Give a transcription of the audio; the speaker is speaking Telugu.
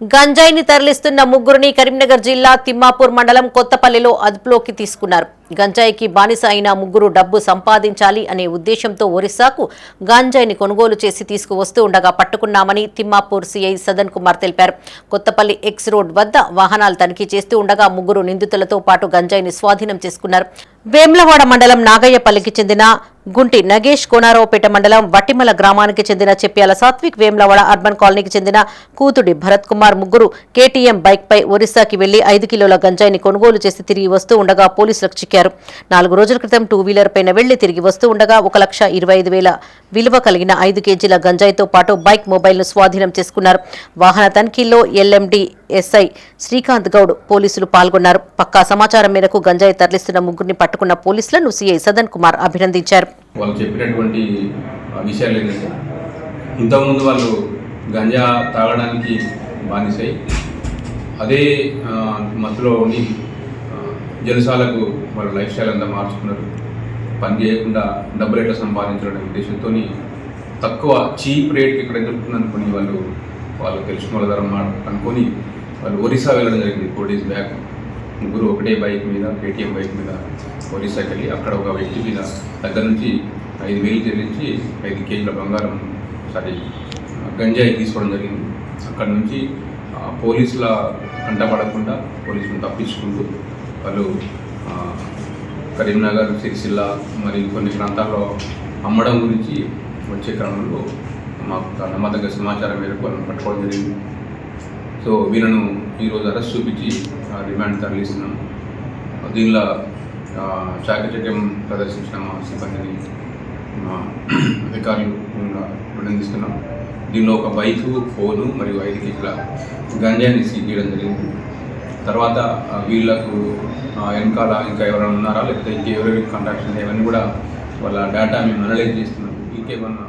గంజాయిని తరలిస్తున్న ముగ్గురిని కరీంనగర్ జిల్లా తిమ్మాపూర్ మండలం కొత్తపల్లిలో అదుపులోకి తీసుకున్నారు. గంజాయికి బానిస అయిన ముగ్గురు డబ్బు సంపాదించాలి అనే ఉద్దేశంతో ఒరిస్సాకు గంజాయిని కొనుగోలు చేసి తీసుకువస్తూ ఉండగా పట్టుకున్నామని తిమ్మాపూర్ సీఐ సదన్ కుమార్ తెలిపారు. కొత్తపల్లి ఎక్స్ రోడ్ వద్ద వాహనాలు తనిఖీ చేస్తూ ఉండగా ముగ్గురు నిందితులతో పాటు గంజాయిని స్వాధీనం చేసుకున్నారు. వేమ్లవాడ మండలం నాగయ్యపల్లికి చెందిన గుంటి నగేష్ కోనారావుపేట మండలం వట్టిమల గ్రామానికి చెందిన చెప్ప్యాల సాత్విక్ వేమ్లవాడ అర్బన్ కాలనీకి చెందిన కూతుడి భరత్ కుమార్ ముగ్గురు కేటీఎం బైక్పై ఒరిస్సాకి వెళ్ళి ఐదు కిలోల గంజాయిని కొనుగోలు చేసి తిరిగి వస్తూ ఉండగా పోలీసులకు చిక్కారు. నాలుగు రోజుల క్రితం టూ వీలర్ పైన వెళ్ళి తిరిగి వస్తూ ఉండగా ఒక లక్ష ఇరవై ఐదు వేల విలువ కలిగిన ఐదు కేజీల గంజాయితో పాటు బైక్ మొబైల్ను స్వాధీనం చేసుకున్నారు. వాహన తనిఖీల్లో ఎల్ఎండి ఎస్ఐ శ్రీకాంత్ గౌడ్ పోలీసులు పాల్గొన్నారు. పక్కా సమాచారం మేరకు గంజాయి తరలిస్తున్న ముగ్గురిని పట్టుకున్న పోలీసులను సీఐ సదన్ కుమార్ అభినందించారు. వాళ్ళు చెప్పినటువంటి విషయాలు ఏంటంటే ఇంతకుముందు వాళ్ళు గంజా తాగడానికి బానిసై అదే మత్తులో ఉండి జలసాలకు వాళ్ళ లైఫ్ స్టైల్ అంతా మార్చుకున్నారు. పని చేయకుండా డబ్బులు ఎట్లా సంపాదించడం ఉద్దేశంతో తక్కువ చీప్ రేట్కి ఇక్కడ దొరుకుతుంది అనుకుని వాళ్ళు వాళ్ళు తెలుసుకున్న వాళ్ళ ద్వారా మా- అనుకొని వాళ్ళు ఒరిస్సా వెళ్ళడం జరిగింది ఫోర్ డేస్ బ్యాక్. ముగ్గురు ఒకటే బైక్ మీద కేటీఎం బైక్ మీద ఒరిస్సాకి వెళ్ళి అక్కడ ఒక వ్యక్తి మీద దగ్గర నుంచి ఐదు వేలు చెల్లించి ఐదు కేజీల బంగారం సారీ గంజాయి తీసుకోవడం జరిగింది. అక్కడ నుంచి పోలీసుల కంట పడకుండా పోలీసులను తప్పించుకుంటూ వాళ్ళు కరీంనగర్ సిరిసిల్ల మరియు కొన్ని ప్రాంతాల్లో అమ్మడం గురించి వచ్చే క్రమంలో మాకు నమ్మదగ్గ సమాచారం మేరకు వాళ్ళని పట్టుకోవడం జరిగింది. సో వీళ్ళను ఈరోజు అరెస్ట్ చూపించి రిమాండ్ తరలిస్తున్నాం దీనిలో చాకచక్యం ప్రదర్శించిన మా సిబ్బందిని మా అధికారులు అభినందిస్తున్నాం. దీనిలో ఒక బైకు ఫోను మరియు ఐదు కేజీల గంజాన్ని సీజ్ జరిగింది. తర్వాత వీళ్ళకు వెనకాల ఇంకా ఎవరైనా ఉన్నారా? లేకపోతే ఇంకెవరెవరికి కాంటాక్ట్స్ ఉన్నాయి? ఇవన్నీ కూడా వాళ్ళ డేటా మేము అనలైజ్ చేస్తున్నాం. ఇంకేమన్నా